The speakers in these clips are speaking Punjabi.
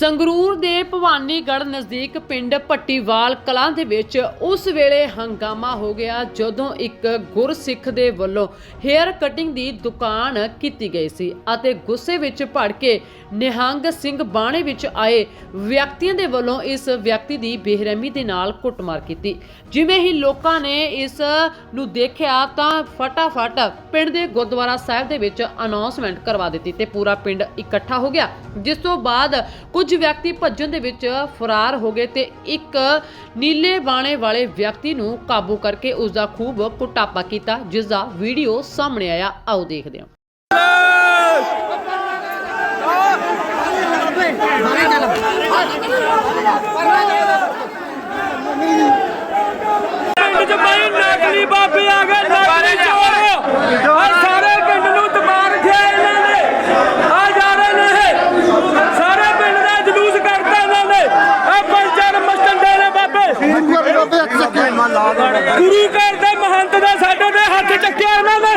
ਸੰਗਰੂਰ ਦੇ ਭਵਾਨੀਗੜ੍ਹ ਨਜ਼ਦੀਕ ਪਿੰਡ ਪੱਟੀਵਾਲ ਕਲਾਂ ਦੇ ਵਿੱਚ ਉਸ ਵੇਲੇ ਹੰਗਾਮਾ ਹੋ ਗਿਆ ਜਦੋਂ ਇੱਕ ਗੁਰਸਿੱਖ ਦੇ ਵੱਲੋਂ ਹੇਅਰ ਕਟਿੰਗ ਦੀ ਦੁਕਾਨ ਕੀਤੀ ਗਈ ਸੀ ਅਤੇ ਗੁੱਸੇ ਵਿੱਚ ਭੜ ਕੇ ਨਿਹੰਗ ਸਿੰਘ ਬਾਣੇ ਵਿੱਚ ਆਏ ਵਿਅਕਤੀਆਂ ਦੇ ਵੱਲੋਂ ਇਸ ਵਿਅਕਤੀ ਦੀ ਬੇਰਹਿਮੀ ਦੇ ਨਾਲ ਕੁੱਟਮਾਰ ਕੀਤੀ। ਜਿਵੇਂ ਹੀ ਲੋਕਾਂ ਨੇ ਇਸ ਨੂੰ ਦੇਖਿਆ ਤਾਂ ਫਟਾਫਟ ਪਿੰਡ ਦੇ ਗੁਰਦੁਆਰਾ ਸਾਹਿਬ ਦੇ ਵਿੱਚ ਅਨਾਉਂਸਮੈਂਟ ਕਰਵਾ ਦਿੱਤੀ ਤੇ ਪੂਰਾ ਪਿੰਡ ਇਕੱਠਾ ਹੋ ਗਿਆ। ਜਿਸ ਤੋਂ ਬਾਅਦ ਕੁਝ ਕੁਝ ਵਿਅਕਤੀ ਭੱਜਣ ਦੇ ਵਿੱਚ ਫਰਾਰ ਹੋ ਗਏ ਤੇ ਇੱਕ ਨੀਲੇ ਬਾਣੇ ਵਾਲੇ ਵਿਅਕਤੀ ਨੂੰ ਕਾਬੂ ਕਰਕੇ ਉਸ ਦਾ ਖੂਬ ਕੁਟਾਪਾ ਕੀਤਾ, ਜਿਸ ਦਾ ਵੀਡੀਓ ਸਾਹਮਣੇ ਆਇਆ। ਆਓ ਦੇਖਦੇ ਹਾਂ। ਪਿੰਡ ਚ ਬਾਈ ਨਕਲੀ ਬਾਬੇ ਆ ਗਏ ਨਕਲੀ ਚੋਰ ਆ ਸਾਰੇ ਪਿੰਡ ਨੂੰ ਦਬਾਰ ਖਿਆ ਇਹਨਾਂ ਨੇ ਆ ਜਾ ਰਹੇ ਨੇ ਇਹ। ਸਾਰੇ ਪਿੰਡ ਦਾ ਜਲੂਸ ਕੱਢਤਾ ਇਹਨਾਂ ਨੇ ਆ ਪੰਚਰ ਮਸਤੰਡੇ ਨੇ ਬਾਬੇ ਗੁਰੂ ਘਰ ਦੇ ਮਹੰਤ ਦਾ ਸਾਡੇ ਦੇ ਹੱਥ ਚੱਕਿਆ ਇਹਨਾਂ ਨੇ।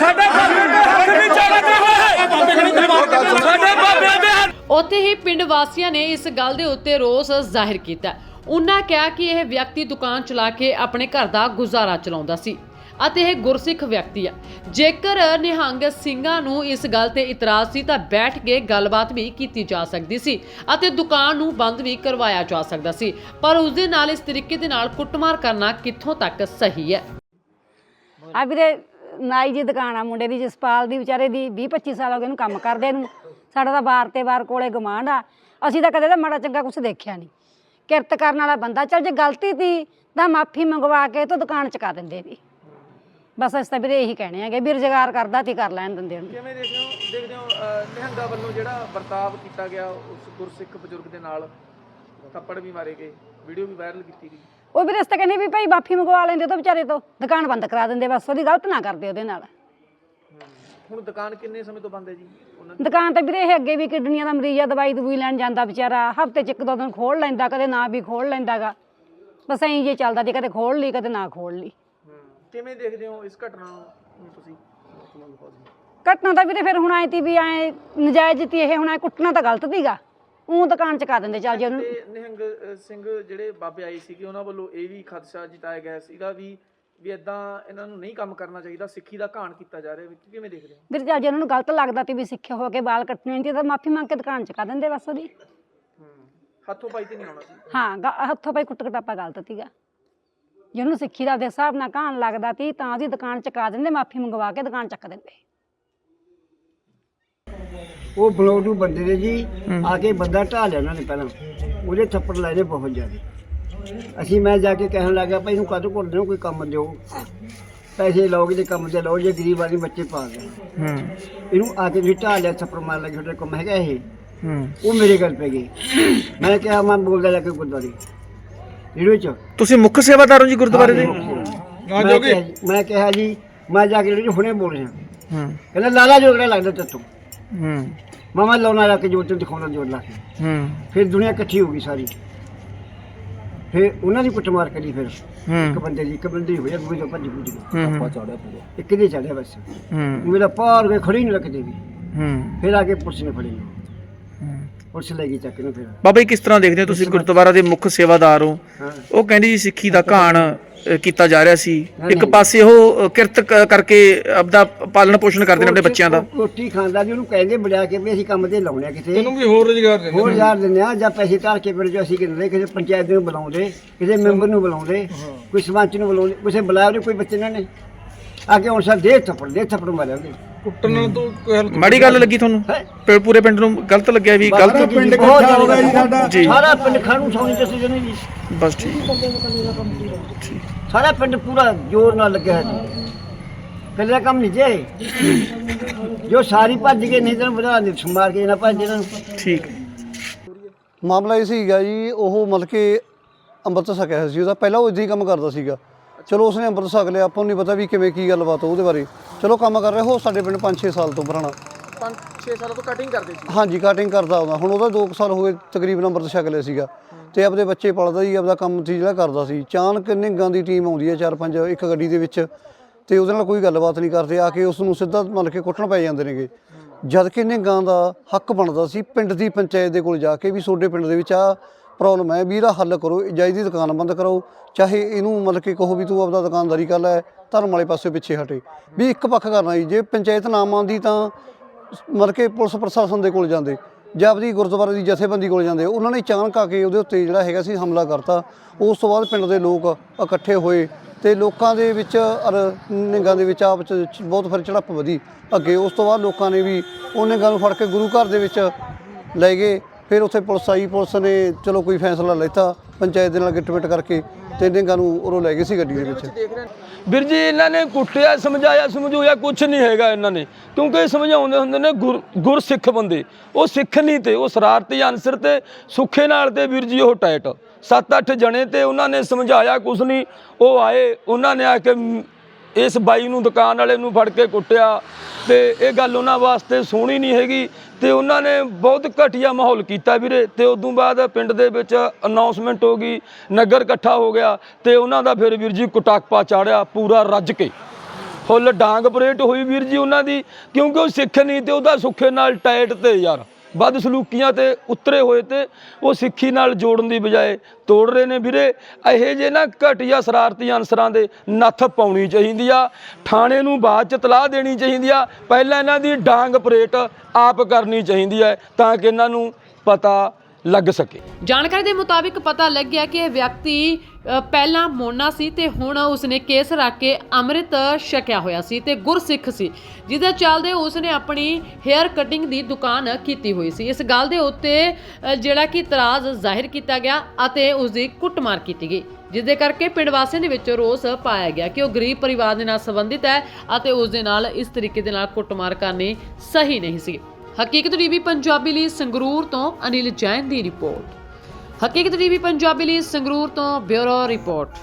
ਸਾਡੇ ਬਾਬੇ ਦੇ ਹੱਥ ਨਹੀਂ ਚੱਕਦੇ ਹੋਏ। ਸਾਡੇ ਬਾਬੇ ਦੇ ਹੱਥ ਉੱਥੇ ਹੀ ਪਿੰਡ ਵਾਸੀਆਂ ਨੇ ਇਸ ਗੱਲ ਦੇ ਉੱਤੇ ਰੋਸ ਜ਼ਾਹਿਰ ਕੀਤਾ। ਉਹਨਾਂ ਕਿਹਾ ਕਿ ਇਹ ਵਿਅਕਤੀ ਦੁਕਾਨ ਚਲਾ ਕੇ ਆਪਣੇ ਘਰ ਦਾ ਗੁਜ਼ਾਰਾ ਚਲਾਉਂਦਾ ਸੀ। ਅਤੇ ਇਹ ਗੁਰਸਿੱਖ ਵਿਅਕਤੀ ਆ ਜੇਕਰ ਨਿਹੰਗ ਸਿੰਘਾਂ ਨੂੰ ਇਸ ਗੱਲ ਤੇ ਇਤਰਾਜ਼ ਸੀ ਤਾਂ ਬੈਠ ਕੇ ਗੱਲਬਾਤ ਵੀ ਕੀਤੀ ਜਾ ਸਕਦੀ ਸੀ ਅਤੇ ਦੁਕਾਨ ਨੂੰ ਬੰਦ ਵੀ ਕਰਵਾਇਆ ਜਾ ਸਕਦਾ ਸੀ। ਪਰ ਉਸ ਦੇ ਨਾਲ ਇਸ ਤਰੀਕੇ ਦੇ ਨਾਲ ਕੁੱਟਮਾਰ ਕਰਨਾ ਕਿੱਥੋਂ ਤੱਕ ਸਹੀ ਹੈ? ਆ ਵੀਰੇ, ਨਾਈ ਜੀ ਦੁਕਾਨ ਆ, ਮੁੰਡੇ ਦੀ ਜਸਪਾਲ ਦੀ, ਵਿਚਾਰੇ ਦੀ 20 25 ਸਾਲ ਹੋ ਗਏ ਇਹਨੂੰ ਕੰਮ ਕਰਦੇ ਨੂੰ। ਸਾਡਾ ਤਾਂ ਬਾਰ ਤੇ ਬਾਰ ਕੋਲੇ ਗਮਾਂਡ ਆ। ਅਸੀਂ ਤਾਂ ਕਦੇ ਤਾਂ ਮਾੜਾ ਚੰਗਾ ਕੁਝ ਦੇਖਿਆ ਨਹੀਂ। ਕਿਰਤ ਕਰਨ ਵਾਲਾ ਬੰਦਾ, ਚੱਲ ਜੇ ਗਲਤੀ ਤੀ ਤਾਂ ਮਾਫੀ ਮੰਗਵਾ ਕੇ ਤੋਂ ਦੁਕਾਨ ਚਕਾ ਦਿੰਦੇ ਵੀ। ਬਸ ਅਸੀਂ ਤਾਂ ਵੀਰੇ ਇਹੀ ਕਹਿਣੇ ਆਗੇ ਵੀ ਰੁਜ਼ਗਾਰ ਕਰਦਾ ਤੀ ਕਰ ਲੈਣ ਦਿੰਦੇ ਉਹਨੂੰ। ਕਿਵੇਂ ਦੇਖਦੇ ਹੋ ਦੇਖਦੇ ਹੋ ਅਹ, ਨਿਹੰਗਾ ਵੱਲੋਂ ਜਿਹੜਾ ਵਰਤਾਵ ਕੀਤਾ ਗਿਆ ਉਸ ਗੁਰਸਿੱਖ ਬਜ਼ੁਰਗ ਦੇ ਨਾਲ ਥੱਪੜ ਵੀ ਮਾਰੇ ਗਏ ਵੀਡੀਓ ਵੀ ਵਾਇਰਲ ਕੀਤੀ ਗਈ। ਉਹ ਵੀਰੇ ਅਸੀਂ ਤਾਂ ਕਹਿੰਦੇ ਵੀ ਭਾਈ ਮਾਫੀ ਮੰਗਵਾ ਲੈਂਦੇ ਤੋਂ ਵਿਚਾਰੇ ਤੋਂ ਦੁਕਾਨ ਬੰਦ ਕਰਾ ਦਿੰਦੇ ਬਸ ਉਹਦੀ ਗਲਤ ਨਾ ਕਰਦੇ ਉਹਦੇ ਨਾਲ। ਹੁਣ ਦੁਕਾਨ ਕਿੰਨੇ ਸਮੇਂ ਤੋਂ ਬੰਦ ਹੈ ਜੀ? ਉਹਨਾਂ ਦੀ ਦੁਕਾਨ ਤੇ ਵੀਰੇ ਇਹ ਅੱਗੇ ਵੀ ਕਿਡਨੀਆਂ ਦਾ ਮਰੀਜ਼ ਆ ਦਵਾਈ ਦਵੂਈ ਲੈਣ ਜਾਂਦਾ ਵਿਚਾਰਾ ਹਫ਼ਤੇ ਚ ਇੱਕ ਦੋ ਦਿਨ ਖੋਲ ਲੈਂਦਾ ਕਦੇ ਨਾ ਵੀ ਖੋਲ ਲੈਂਦਾਗਾ। ਬਸ ਐਂ ਜੇ ਚੱਲਦਾ ਜੀ ਕਦੇ ਖੋਲ ਲਈ ਕਦੇ ਨਾ ਖੋਲ ਲਈ। ਕਿਵੇਂ ਦੇਖਦੇ ਹੋ ਇਸ ਘਟਨਾ ਨੂੰ ਤੁਸੀਂ? ਘਟਨਾ ਤਾਂ ਵੀਰੇ ਫਿਰ ਹੁਣ ਆਏ ਤੀ ਵੀ ਐ ਨਜਾਇਜ਼ ਤੀ ਇਹ ਹੁਣ ਐ ਕੁੱਟਣਾ ਤਾਂ ਗਲਤ ਸੀਗਾ। ਉਹ ਦੁਕਾਨ ਚ ਕਾ ਦਿੰਦੇ ਚੱਲ ਜੇ ਉਹਨੂੰ। ਤੇ ਨਿਹੰਗ ਸਿੰਘ ਜਿਹੜੇ ਬਾਬੇ ਆਏ ਸੀਗੇ ਉਹਨਾਂ ਵੱਲੋਂ ਇਹ ਵੀ ਖਦਸ਼ਾ ਜਤਾਇਆ ਗਿਆ ਸੀਗਾ ਵੀ ਵੀ ਇਦਾਂ ਇਹਨਾਂ ਨੂੰ ਨਹੀਂ ਕੰਮ ਕਰਨਾ ਚਾਹੀਦਾ ਸਿੱਖੀ ਦਾ ਘਾਣ ਕੀਤਾ ਜਾ ਰਿਹਾ ਵੀ ਕਿਵੇਂ ਦੇਖਦੇ ਹੋ? ਵੀਰੇ ਚੱਲ ਜੇ ਉਹਨਾਂ ਨੂੰ ਗਲਤ ਲੱਗਦਾ ਤੀ ਵੀ ਸਿੱਖਿਆ ਹੋ ਕੇ ਵਾਲ ਕੱਟਣੇ ਨਹੀਂ ਤਾਂ ਮਾਫੀ ਮੰਗ ਕੇ ਦੁਕਾਨ ਚ ਕਾ ਦਿੰਦੇ ਬਸ ਉਹਦੀ। ਹੱਥੋਂ ਪਾਈ ਤੇ ਨਹੀਂ ਆਉਣਾ ਸੀ। ਹਾਂ ਗ- ਹੱਥੋਂ ਪਾਈ ਕੁੱਟ ਕਟਾਪਾ ਗਲਤ ਸੀਗਾ। ਜੇ ਉਹਨੂੰ ਸਿੱਖੀ ਦਾ ਦੇ ਹਿਸਾਬ ਨਾਲ ਕਹਾਣ ਲੱਗਦਾ ਤੀ ਤਾਂ ਉਹਦੀ ਦੁਕਾਨ ਚਕਾ ਦਿੰਦੇ ਮਾਫੀ ਮੰਗਵਾ ਕੇ ਦੁਕਾਨ ਚੱਕ ਦਿੰਦੇ। ਉਹ ਬਲੌਟੂ ਬੰਦੇ ਨੇ ਜੀ ਆ ਕੇ ਬੰਦਾ ਢਾਹ ਲਿਆ ਉਹਨਾਂ ਨੇ ਪਹਿਲਾਂ। ਉਹਦੇ ਥੱਪੜ ਲਾਏ ਬਹੁਤ ਜ਼ਿਆਦਾ। ਅਸੀਂ ਮੈਂ ਜਾ ਕੇ ਕਹਿਣ ਲੱਗਾ ਭਾਈ ਇਹਨੂੰ ਕਾਹਤੋਂ ਘੁੱਟਦੇ ਹੋ? ਕੋਈ ਕੰਮ ਦਿਓ। ਪੈਸੇ ਲਓਗੇ ਤੇ ਕੰਮ ਤੇ ਲਓ ਜੇ ਗਰੀਬ ਆਦਮੀ ਬੱਚੇ ਪਾਲ ਗਏ ਹੂੰ। ਇਹਨੂੰ ਆ ਕੇ ਵੀ ਢਾਹ ਲਿਆ ਥੱਪੜ ਮਾਰ ਲੱਗੇ ਤੁਹਾਡੇ ਕੰਮ ਹੈਗਾ ਇਹ ਹੂੰ। ਉਹ ਮੇਰੇ ਗੱਲ ਪੈ ਗਈ। ਮੈਂ ਕਿਹਾ ਮੈਂ ਬੋਲਦਾ ਜਾ ਕੇ ਗੁਰਦੁਆਰੇ। ਚ। ਤੁਸੀਂ ਮੁੱਖ ਸੇਵਾਦਾਰ ਹੋ ਜੀ ਗੁਰਦੁਆਰੇ ਦੇ? ਮੈਂ ਕਿਹਾ ਜੀ- ਮੈਂ ਕਿਹਾ ਜੀ ਮੈਂ ਜਾ ਕੇ ਵੀਡੀਓ ਹੁਣੇ ਬੋਲ ਰਿਹਾ। ਹੂੰ। ਕਹਿੰਦਾ ਲਾਲਾ ਜੋਗੜਾ ਲੱਗਦਾ ਤੇਤੋਂ ਹੂੰ। ਮਾਮਾ ਲਾਉਣਾ ਲਾ ਕੇ ਜੋਰ ਤੇ ਦਿਖਾਉਣਾ ਜੋਰ ਲਾ ਕੇ। ਹੂੰ। ਫਿਰ ਦੁਨੀਆ ਇਕੱਠੀ ਹੋ ਗਈ ਸਾਰੀ। ਫਿਰ ਉਹਨਾਂ ਦੀ ਕੁੱਟਮਾਰ ਕਰੀ ਫਿਰ। ਇੱਕ ਹੂੰ ਬੰਦੇ ਦੀ ਇੱਕ ਬੰਦੇ ਦੀ ਹੋਇਆ ਦੂਜੇ ਤੋਂ ਭੱਜ ਭੁੱਜ ਗਏ। ਹੂੰ। ਇੱਕ ਦੇ ਚੜਿਆ ਬਸ। ਹੂੰ। ਮੇਰਾ ਪਾਰ ਕੇ ਖੜੀ ਨਹੀਂ ਰੱਖਦੇ। ਵੀ ਹੂੰ। ਫਿਰ ਆ ਕੇ ਪੁਲਿਸ ਨੇ ਫੜੀ। ਪੁਲਿਸ ਲੈ ਗਈ ਚੱਕ ਨੂੰ ਫਿਰ। ਬਾਬਾ ਜੀ ਕਿਸ ਤਰ੍ਹਾਂ ਦੇਖਦੇ ਹੋ ਤੁਸੀਂ ਗੁਰਦੁਆਰਾ ਦੇ ਮੁੱਖ ਸੇਵਾਦਾਰ ਹੋ? ਹਾਂ। ਉਹ ਕਹਿੰਦੇ ਜੀ ਸਿੱਖੀ ਦਾ ਘਾਣ ਅ, ਕੀਤਾ ਜਾ ਰਿਹਾ ਸੀ। ਨਹੀਂ, ਇੱਕ ਨਹੀਂ। ਪਾਸੇ ਉਹ ਅ, ਕਿਰਤ ਕ- ਕਰਕੇ ਆਪਦਾ ਪਾਲਣ ਪੋਸ਼ਣ ਕਰਦੇ ਨੇ ਆਪਣੇ ਬੱਚਿਆਂ ਦਾ। ਰੋਟੀ ਖਾਂਦਾ ਜੀ ਉਹਨੂੰ ਕਹਿੰਦੇ ਬੜਿਆ ਕੇ ਵੀ ਅਸੀਂ ਕੰਮ ਤੇ ਲਾਉਣੇ ਆ ਕਿਤੇ। ਤੈਨੂੰ ਵੀ ਹੋਰ ਰੁਜ਼ਗਾਰ ਦਿੰਦੇ ਹੋਰ ਯਾਰ ਦਿੰਦੇ ਆ ਜਾਂ ਪੈਸੇ ਧਾਰ ਕੇ ਫਿਰ ਜੋ ਅਸੀਂ ਕਿਤੇ ਕਿਸੇ ਪੰਚਾਇਤ ਨੂੰ ਬੁਲਾਉਂਦੇ ਕਿਸੇ ਮੈਂਬਰ ਨੂੰ ਬੁਲਾਉਂਦੇ ਕੋਈ ਸਰਪੰਚ ਨੂੰ ਬੁਲਾਉਂਦੇ ਕਿਸੇ ਬੁਲਾਇਆ ਨਹੀਂ ਕੋਈ ਬੱਚੇ ਇਹਨਾਂ ਨੇ। ਆ ਕੇ ਹੁਣ ਸਰ ਦੇ ਥੱਪੜ ਦੇ ਥੱਪੜ ਮਾਰਿਆ ਮਾੜੀ ਗੱਲ ਲੱਗੀ ਤੁਹਾਨੂੰ? ਪੇ- ਪੂਰੇ ਪਿੰਡ ਨੂੰ ਗਲਤ ਲੱਗਿਆ ਵੀ ਗਲਤ ਪਿੰਡ ਇਕੱਠਾ ਹੋ ਗਿਆ ਜੀ ਸਾਡਾ। ਜੀ। ਸਾਰਾ ਪਿੰਡ ਖਾਣੂ ਸੌਣੀ ਤੇ ਸੀ ਜੀ। ਬਸ ਠੀਕ। ਸਾਰਾ ਪਿੰਡ ਪੂਰਾ ਜ਼ੋਰ ਨਾਲ ਲੱਗਿਆ ਹੈ ਜੀ। ਕੱਲੇ ਦਾ ਕੰਮ ਨਹੀਂ ਜੇ। ਜੋ ਸਾਰੀ ਭੱਜ ਗਏ ਨਹੀਂ ਤਾਂ ਬਣਾ ਦੇ ਮਾਰ ਕੇ ਨਾ ਭੱਜ ਇਹਨਾਂ ਨੂੰ ਠੀਕ। ਮਾਮਲਾ ਇਹ ਸੀਗਾ ਜੀ ਉਹ ਮਤਲਬ ਕਿ ਅੰਮ੍ਰਿਤ ਛਕਿਆ ਹੋਇਆ ਸੀ। ਉਹਦਾ ਪਹਿਲਾਂ ਉਹ ਇਦਾਂ ਹੀ ਕੰਮ ਕਰਦਾ ਸੀਗਾ। ਚਲੋ ਉਸਨੇ ਅੰਮ੍ਰਿਤ ਛਕ ਲਿਆ ਆਪਾਂ ਨੂੰ ਨਹੀਂ ਪਤਾ ਵੀ ਕਿਵੇਂ ਕੀ ਗੱਲਬਾਤ ਉਹਦੇ ਬਾਰੇ। ਚਲੋ ਕੰਮ ਕਰ ਰਿਹਾ ਉਹ ਸਾਡੇ ਪਿੰਡ 5-6 ਸਾਲ ਤੋਂ ਪੁਰਾਣਾ। 5-6 ਸਾਲਾਂ ਤੋਂ ਕਟਿੰਗ ਕਰਦੇ ਸੀ। ਹਾਂਜੀ ਕਟਿੰਗ ਕਰਦਾ ਉਹਦਾ। ਹੁਣ ਉਹਦਾ 2 ਸਾਲ ਹੋ ਗਏ ਤਕਰੀਬਨ ਅੰਮ੍ਰਿਤ ਛਕ ਲਿਆ ਸੀਗਾ। ਤੇ ਆਪਦੇ ਬੱਚੇ ਪਲਦਾ ਜੀ ਆਪਦਾ ਕੰਮ ਸੀ ਜਿਹੜਾ ਕਰਦਾ ਸੀ। ਚਾਨਕ ਨਿੰਗਾਂ ਦੀ ਟੀਮ ਆਉਂਦੀ ਹੈ ਚਾਰ ਪੰਜ ਇੱਕ ਗੱਡੀ ਦੇ ਵਿੱਚ ਤੇ ਉਹਦੇ ਨਾਲ ਕੋਈ ਗੱਲਬਾਤ ਨਹੀਂ ਕਰਦੇ। ਆ ਕੇ ਉਸ ਨੂੰ ਸਿੱਧਾ ਮਤਲਬ ਕਿ ਕੁੱਟਣ ਪੈ ਜਾਂਦੇ ਨੇਗੇ। ਜਦ ਕਿ ਨਿਹੰਗਾਂ ਦਾ ਹੱਕ ਬਣਦਾ ਸੀ ਪਿੰਡ ਦੀ ਪੰਚਾਇਤ ਦੇ ਕੋਲ ਜਾ ਕੇ ਵੀ ਤੁਹਾਡੇ ਪਿੰਡ ਦੇ ਵਿੱਚ ਆ ਪ੍ਰੋਬਲਮ ਹੈ ਵੀ ਇਹਦਾ ਹੱਲ ਕਰੋ ਇਜਾਜ਼ਤ ਦੀ ਦੁਕਾਨ ਬੰਦ ਕਰੋ ਚਾਹੇ ਇਹਨੂੰ ਮਤਲਬ ਕਿ ਕਹੋ ਵੀ ਤੂੰ ਆਪਦਾ ਦੁਕਾਨਦਾਰੀ ਕਰ ਲੈ, ਧਰਮ ਵਾਲੇ ਪਾਸੇ ਪਿੱਛੇ ਹਟੇ। ਵੀ ਇੱਕ ਪੱਖ ਕਰਨਾ ਜੀ, ਜੇ ਪੰਚਾਇਤ ਨਾ ਮੰਨਦੀ ਤਾਂ ਮਤਲਬ ਕਿ ਪੁਲਿਸ ਪ੍ਰਸ਼ਾਸਨ ਦੇ ਕੋਲ ਜਾਂਦੇ, ਜਾਂ ਆਪਦੀ ਗੁਰਦੁਆਰੇ ਦੀ ਜਥੇਬੰਦੀ ਕੋਲ ਜਾਂਦੇ, ਉਹਨਾਂ ਨੇ ਅਚਾਨਕ ਆ ਕੇ ਉਹਦੇ ਉੱਤੇ ਜਿਹੜਾ ਹੈਗਾ ਸੀ ਹਮਲਾ ਕਰਤਾ। ਉਸ ਤੋਂ ਬਾਅਦ ਪਿੰਡ ਦੇ ਲੋਕ ਇਕੱਠੇ ਹੋਏ ਤੇ ਲੋਕਾਂ ਦੇ ਵਿੱਚ ਅਰ ਨਿਹੰਗਾਂ ਦੇ ਵਿੱਚ ਆਪਸ ਵਿੱਚ ਬਹੁਤ ਫਿਰ ਝੜਪ ਵਧੀ ਅੱਗੇ। ਉਸ ਤੋਂ ਬਾਅਦ ਲੋਕਾਂ ਨੇ ਵੀ ਉਹ ਨਿੰਗਾਂ ਨੂੰ ਫੜ ਕੇ ਗੁਰੂ ਘਰ ਦੇ ਵਿੱਚ ਲੈ ਗਏ। ਫਿਰ ਉੱਥੇ ਪੁਲਿਸ ਆਈ, ਪੁਲਿਸ ਨੇ ਚਲੋ ਕੋਈ ਫੈਸਲਾ ਲੈਤਾ, ਪੰਚਾਇਤ ਦੇ ਨਾਲ ਗਿੱਟਮਿਟ ਕਰਕੇ ਤੇ ਨਿਹੰਗਾਂ ਨੂੰ ਉਰੋਂ ਲੈ ਗਏ ਸੀ ਗੱਡੀ ਦੇ ਵਿੱਚ। ਵੀਰ ਜੀ, ਇਹਨਾਂ ਨੇ ਕੁੱਟਿਆ, ਸਮਝਾਇਆ, ਸਮਝੂਇਆ ਕੁਝ ਨਹੀਂ ਹੈਗਾ ਇਹਨਾਂ ਨੇ। ਕਿਉਂਕਿ ਸਮਝਾਉਂਦੇ ਹੁੰਦੇ ਨੇ ਗੁਰ, ਗੁਰਸਿੱਖ ਬੰਦੇ। ਉਹ ਸਿੱਖ ਨਹੀਂ ਤੇ, ਉਹ ਸ਼ਰਾਰਤੀ ਅਨਸਰ ਤੇ, ਸੁੱਖੇ ਨਾਲ ਤੇ ਵੀਰ ਜੀ ਉਹ ਟਾਈਟ। ਸੱਤ ਅੱਠ ਜਣੇ ਤੇ ਉਹਨਾਂ ਨੇ ਸਮਝਾਇਆ ਕੁਝ ਨਹੀਂ। ਉਹ ਆਏ, ਉਹਨਾਂ ਨੇ ਆ ਕੇ ਇਸ ਬਾਈ ਨੂੰ ਦੁਕਾਨ ਵਾਲੇ ਨੂੰ ਫੜ ਕੇ ਕੁੱਟਿਆ। ਤੇ ਇਹ ਗੱਲ ਉਹਨਾਂ ਵਾਸਤੇ ਸੋਹਣੀ ਨਹੀਂ ਹੈਗੀ। ਤੇ ਉਹਨਾਂ ਨੇ ਬਹੁਤ ਘਟੀਆ ਮਾਹੌਲ ਕੀਤਾ ਵੀਰੇ। ਤੇ ਉਦੋਂ ਬਾਅਦ ਪਿੰਡ ਦੇ ਵਿੱਚ ਅਨਾਉਂਸਮੈਂਟ ਹੋ ਗਈ, ਨਗਰ ਇਕੱਠਾ ਹੋ ਗਿਆ ਤੇ ਉਹਨਾਂ ਦਾ ਫਿਰ ਵੀਰ ਜੀ ਕੁਟਾਕਪਾ ਚਾੜਿਆ ਪੂਰਾ ਰੱਜ ਕੇ। ਫੁੱਲ ਡਾਂਗ ਪਰੇਟ ਹੋਈ ਵੀਰ ਜੀ ਉਹਨਾਂ ਦੀ, ਕਿਉਂਕਿ ਉਹ ਸਿੱਖ ਨਹੀਂ ਤੇ ਉਹਦਾ ਸੁੱਖੇ ਨਾਲ ਟਾਈਟ ਤੇ ਯਾਰ। ਵੱਧ ਸਲੂਕੀਆਂ ਤੇ ਉਤਰੇ ਹੋਏ ਤੇ ਉਹ ਸਿੱਖੀ ਨਾਲ ਜੋੜਨ ਦੀ ਬਜਾਏ ਤੋੜ ਰਹੇ ਨੇ ਵੀਰੇ। ਇਹੋ ਜੇ ਨਾ ਘਟੀਆ ਸ਼ਰਾਰਤੀ ਅਨਸਰਾਂ ਦੇ ਨੱਥ ਪਾਉਣੀ ਚਾਹੀਦੀ ਆ, ਥਾਣੇ ਨੂੰ ਬਾਅਦ ਚ ਤਲਾਹ ਦੇਣੀ ਚਾਹੀਦੀ ਆ, ਪਹਿਲਾਂ ਇਹਨਾਂ ਦੀ ਡਾਂਗ ਪਰੇਟ ਆਪ ਕਰਨੀ ਚਾਹੀਦੀ ਹੈ ਤਾਂ ਕਿ ਇਹਨਾਂ ਨੂੰ ਪਤਾ ਲੱਗ ਸਕੇ। ਜਾਣਕਾਰੀ ਦੇ ਮੁਤਾਬਿਕ ਪਤਾ ਲੱਗਿਆ ਕਿ ਇਹ ਵਿਅਕਤੀ ਅ, ਪਹਿਲਾਂ ਮੋਨਾ ਸੀ ਤੇ ਹੁਣ ਉਸਨੇ ਕੇਸ ਰੱਖ ਕੇ ਅੰਮ੍ਰਿਤ ਛਕਿਆ ਹੋਇਆ ਸੀ ਤੇ ਗੁਰਸਿੱਖ ਸੀ ਜਿਹਦੇ ਚੱਲਦੇ ਉਸਨੇ ਆਪਣੀ ਹੇਅਰ ਕਟਿੰਗ ਦੀ ਦੁਕਾਨ ਕੀਤੀ ਹੋਈ ਸੀ। ਇਸ ਗੱਲ ਦੇ ਉੱਤੇ ਅ, ਜਿਹੜਾ ਕਿ ਇਤਰਾਜ਼ ਜ਼ਾਹਿਰ ਕੀਤਾ ਗਿਆ ਅਤੇ ਉਸ ਦੀ ਕੁੱਟਮਾਰ ਕੀਤੀ ਗਈ ਜਿਸ ਦੇ ਕਰਕੇ ਪਿੰਡ ਵਾਸੀਆਂ ਦੇ ਵਿੱਚ ਰੋਸ ਪਾਇਆ ਗਿਆ ਕਿ ਉਹ ਗਰੀਬ ਪਰਿਵਾਰ ਦੇ ਨਾਲ ਸੰਬੰਧਿਤ ਹੈ ਅਤੇ ਉਸ ਦੇ ਨਾਲ ਇਸ ਤਰੀਕੇ ਦੇ ਨਾਲ ਕੁੱਟਮਾਰ ਕਰਨੀ ਸਹੀ ਨਹੀਂ ਸੀ। ਹਕੀਕਤ ਟੀਵੀ ਪੰਜਾਬੀ ਲਈ ਸੰਗਰੂਰ ਤੋਂ ਅਨਿਲ ਜੈਨ ਦੀ ਰਿਪੋਰਟ। ਹਕੀਕਤ ਟੀਵੀ ਪੰਜਾਬੀ ਲਈ ਸੰਗਰੂਰ ਤੋਂ ਬਿਊਰੋ ਰਿਪੋਰਟ।